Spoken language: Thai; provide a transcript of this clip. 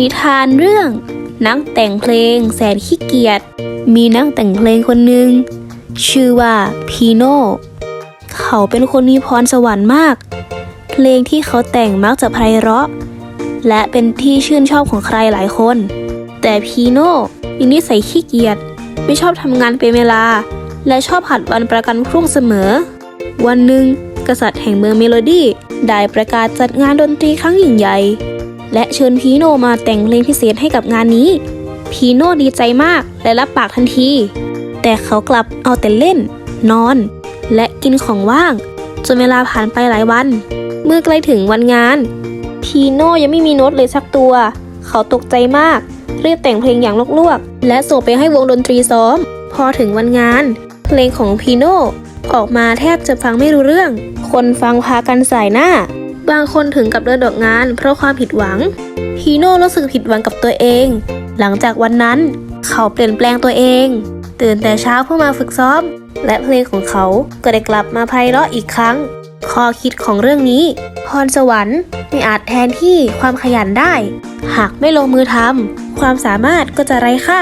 นิทานเรื่อง นักแต่งเพลงแสนขี้เกียจมีนักแต่งเพลงคนหนึ่งชื่อว่าพีโน่เขาเป็นคนมีพรสวรรค์มาก เพลงที่เขาแต่งมักจะไพเราะ และเป็นที่ชื่นชอบของใครหลายคน แต่พีโน่มีนิสัยขี้เกียจไม่ชอบทำงานเป็นเวลา และชอบผัดวันประกันพรุ่งเสมอ วันหนึ่งกษัตริย์แห่งเมืองเมโลดี้ได้ประกาศจัดงานดนตรีครั้งยิ่งใหญ่ และเชิญพีโนมาแต่งเพลงพิเศษให้กับงานนี้ พีโนดีใจมากและรับปากทันที แต่เขากลับเอาแต่เล่น นอน และกินของว่าง จนเวลาผ่านไปหลายวัน เมื่อใกล้ถึงวันงาน พีโนยังไม่มีโน้ตเลยสักตัว เขาตกใจมากรีบแต่งเพลงอย่างลวกๆ และส่งไปให้วงดนตรีซ้อม พอถึงวันงาน เพลงของพีโนออกมาแทบจะฟังไม่รู้เรื่อง คนฟังพากันสายหน้า บางคนถึงกับเดินดอกงาน เพราะความผิดหวังพีโน่รู้สึกผิดหวังกับตัวเอง หลังจากวันนั้น เขาเปลี่ยนแปลงตัวเอง ตื่นแต่เช้าเพื่อมาฝึกซ้อม และเพลงของเขาก็ได้กลับมาไพเราะอีกครั้ง ข้อคิดของเรื่องนี้ พรสวรรค์ไม่อาจแทนที่ความขยันได้ หากไม่ลงมือทำความสามารถก็จะไร้ค่า